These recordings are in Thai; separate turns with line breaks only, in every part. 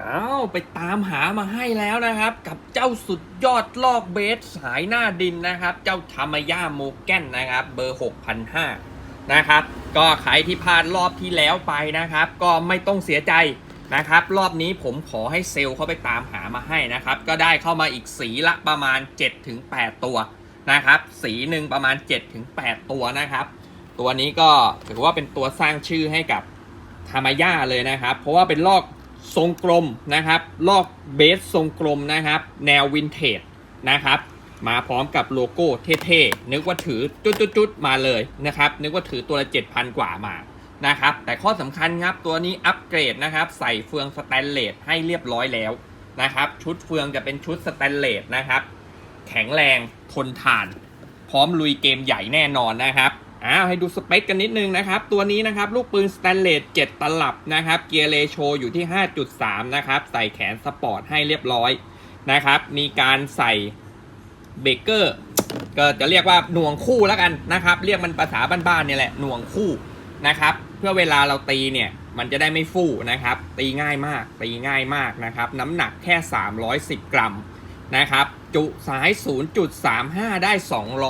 อ้าวไปตามหามาให้แล้วนะครับ กับเจ้าสุดยอดลอกเบสสายหน้าดินนะครับ เจ้าทามายาโมแกนนะครับ เบอร์ 6,500 นะครับ ก็ใครที่พลาดรอบที่แล้วไปนะครับ ก็ไม่ต้องเสียใจนะครับ รอบนี้ผมขอให้เซลล์เข้าไปตามหามาให้นะครับ ก็ได้เข้ามาอีกสีละประมาณ 7-8 ตัวนะครับ สีหนึ่งประมาณ 7-8 ตัวนะครับ ตัวนี้ก็ถือว่าเป็นตัวสร้างชื่อให้กับทามายาเลยนะครับ เพราะว่าเป็นลอก ทรงกลมนะครับ ลอกเบสทรงกลมนะครับ แนววินเทจนะครับ มาพร้อมกับโลโก้เท่ๆ นึกว่าถือจุดๆมาเลยนะครับ นึกว่าถือตัวละ 7,000 กว่ามานะครับ แต่ข้อสำคัญครับตัวนี้อัปเกรดนะครับ ใส่เฟืองสแตนเลสให้เรียบร้อยแล้วนะครับ ชุดเฟืองจะเป็นชุดสแตนเลสนะครับ แข็งแรงทนทาน พร้อมลุยเกมใหญ่แน่นอนนะครับ อ้าวให้ดูสเปคกันนิดนึงนะครับ ตัวนี้นะครับ ลูกปืนสแตนเลส7ตลับนะครับ เกียร์เรโชอยู่ที่ 5.3 นะครับ ใส่แขนสปอร์ตให้เรียบร้อยนะครับ มีการใส่เบรกเกอร์ก็จะเรียกว่าหน่วงคู่แล้วกันนะครับ เรียกมันภาษาบ้านๆเนี่ยแหละหน่วงคู่นะครับ เพื่อเวลาเราตีเนี่ยมันจะได้ไม่ฟู่นะครับ ตีง่ายมาก ตีง่ายมากนะครับ น้ำหนักแค่ 310 กรัม นะครับ จุสาย 0.35 ได้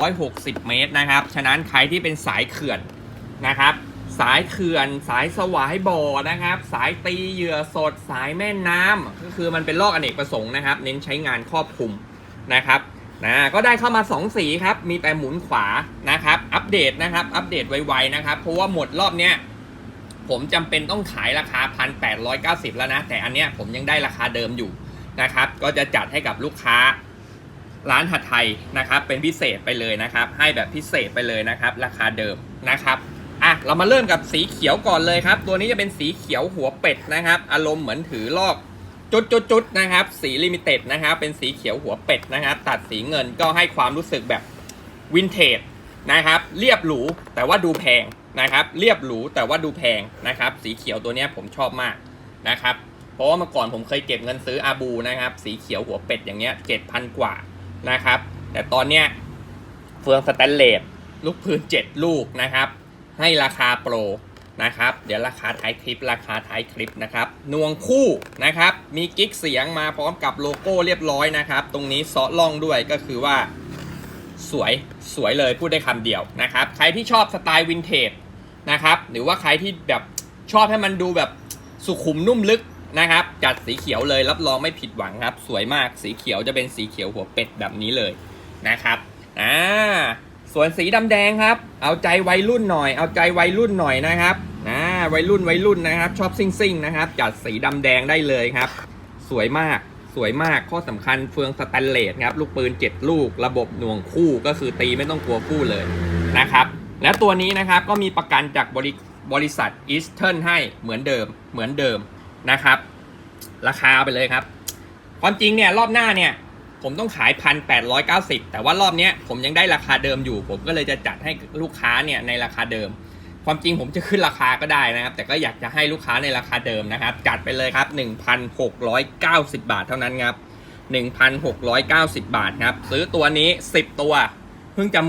260 เมตรนะครับ ฉะนั้นใครที่เป็นสายเขื่อนนะครับ สายเขื่อนสายสวายบ่อนะครับ สายตีเหยื่อสดสายแม่น้ำก็คือมันเป็นลอกอเนกประสงค์นะครับ เน้นใช้งานครอบคลุมนะครับนะก็ได้เข้ามา 2 สีครับ มีแต่หมุนขวานะครับ อัปเดตนะครับ อัปเดตไวๆนะครับ เพราะว่าหมดรอบเนี้ยผมจำเป็นต้องขายราคา 1,890 แล้วนะ แต่อันเนี้ยผมยังได้ราคาเดิมอยู่ นะครับ ก็จะจัดให้กับลูกค้าร้านหัดไทยนะครับ เป็นพิเศษไปเลยนะครับ ให้แบบพิเศษไปเลยนะครับ ราคาเดิมนะครับอะเรามาเริ่มกับสีเขียวก่อนเลยครับ ตัวนี้จะเป็นสีเขียวหัวเป็ดนะครับ อารมณ์เหมือนถือลอกจุดจุดจุดๆนะครับ สีลิมิเต็ดนะครับ เป็นสีเขียวหัวเป็ดนะครับ ตัดสีเงินก็ให้ความรู้สึกแบบวินเทจนะครับ เรียบหรูแต่ว่าดูแพงนะครับ เรียบหรูแต่ว่าดูแพงนะครับ สีเขียวตัวนี้ผมชอบมากนะครับ เพราะว่าเมื่อก่อนผมเคยเก็บเงินซื้ออาบูนะครับ สีเขียวหัวเป็ดอย่างเงี้ยเจ็ดพันกว่านะครับ แต่ตอนเนี้ยเฟืองสแตนเลสลูกพื้นเจ็ดลูกนะครับ ให้ราคาโปรนะครับ เดี๋ยวราคาท้ายคลิป ราคาท้ายคลิปนะครับนวงคู่นะครับ มีกิ๊กเสียงมาพร้อมกับโลโก้เรียบร้อยนะครับ ตรงนี้เซาะล่องด้วยก็คือว่าสวยสวยเลยพูดได้คำเดียวนะครับ ใครที่ชอบสไตล์วินเทจนะครับ หรือว่าใครที่แบบชอบให้มันดูแบบสุขุมนุ่มลึก นะครับ จัดสีเขียวเลยรับรองไม่ผิดหวังครับ สวยมากสีเขียวจะเป็นสีเขียวหัวเป็ดแบบนี้เลยนะครับอ่าส่วนสีดำแดงครับ เอาใจวัยรุ่นหน่อย เอาใจวัยรุ่นหน่อยนะครับอ่าวัยรุ่นวัยรุ่นนะครับ ชอบซิ่งซิ่งนะครับ จัดสีดำแดงได้เลยครับ สวยมากสวยมากข้อสำคัญเฟืองสแตนเลสครับ ลูกปืน 7 ลูก ระบบหน่วงคู่ก็คือตีไม่ต้องกลัวคู่เลยนะครับ และตัวนี้นะครับก็มีประกันจากบริบริษัทอีสเทิร์นให้เหมือนเดิมเหมือนเดิม นะครับ ราคาไปเลยครับ ความจริงเนี่ยรอบหน้าเนี่ย ผมต้องขายพันแปดร้อยเก้าสิบแต่ว่ารอบเนี้ยผมยังได้ราคาเดิมอยู่ ผมก็เลยจะจัดให้ลูกค้าเนี่ยในราคาเดิม ความจริงผมจะขึ้นราคาก็ได้นะครับ แต่ก็อยากจะให้ลูกค้าในราคาเดิมนะครับ จัดไปเลยครับ1,690บาทเท่านั้นครับ1,690บาทครับ ซื้อตัวนี้10ตัวเพิ่งจะ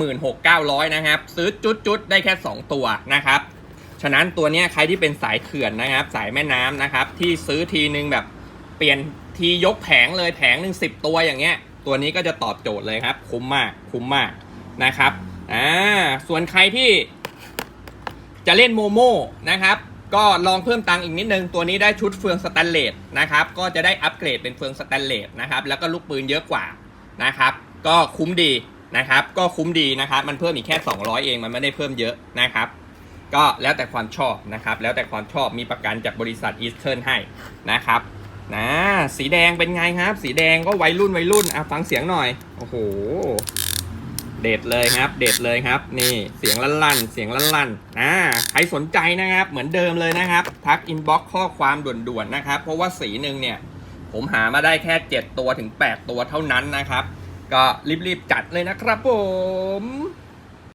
16,900นะครับ ซื้อจุดๆได้แค่2ตัวนะครับ ฉะนั้นตัวนี้ใครที่เป็นสายเขื่อนนะครับ สายแม่น้ำนะครับ ที่ซื้อทีนึงแบบเปลี่ยนทียกแผงเลยแผงหนึ่งสิบตัวอย่างเงี้ย ตัวนี้ก็จะตอบโจทย์เลยครับ คุ้มมากคุ้มมากนะครับอ่าส่วนใครที่จะเล่นโมโม่นะครับก็ลองเพิ่มตังค์อีกนิดนึง ตัวนี้ได้ชุดเฟืองสแตนเลสนะครับ ก็จะได้อัปเกรดเป็นเฟืองสแตนเลสนะครับ แล้วก็ลูกปืนเยอะกว่านะครับ ก็คุ้มดีนะครับ ก็คุ้มดีนะครับ มันเพิ่มอีกแค่ 200 เอง มันไม่ได้เพิ่มเยอะนะครับ ก็แล้วแต่ความชอบนะครับ แล้วแต่ความชอบมีประกันจากบริษัทอีสเทิร์นให้นะครับนะสีแดงเป็นไงครับ สีแดงก็วัยรุ่นวัยรุ่นอะฟังเสียงหน่อย โอ้โห เด็ดเลยครับ เด็ดเลยครับ นี่เสียงลั่นๆเสียงลั่นๆอ่าใครสนใจนะครับ เหมือนเดิมเลยนะครับ ทักอินบ็อกข้อความด่วนๆนะครับ เพราะว่าสีหนึ่งเนี่ย ผมหามาได้แค่ 7 ตัวถึง 8 ตัวเท่านั้นนะครับ ก็รีบๆจัดเลยนะครับผม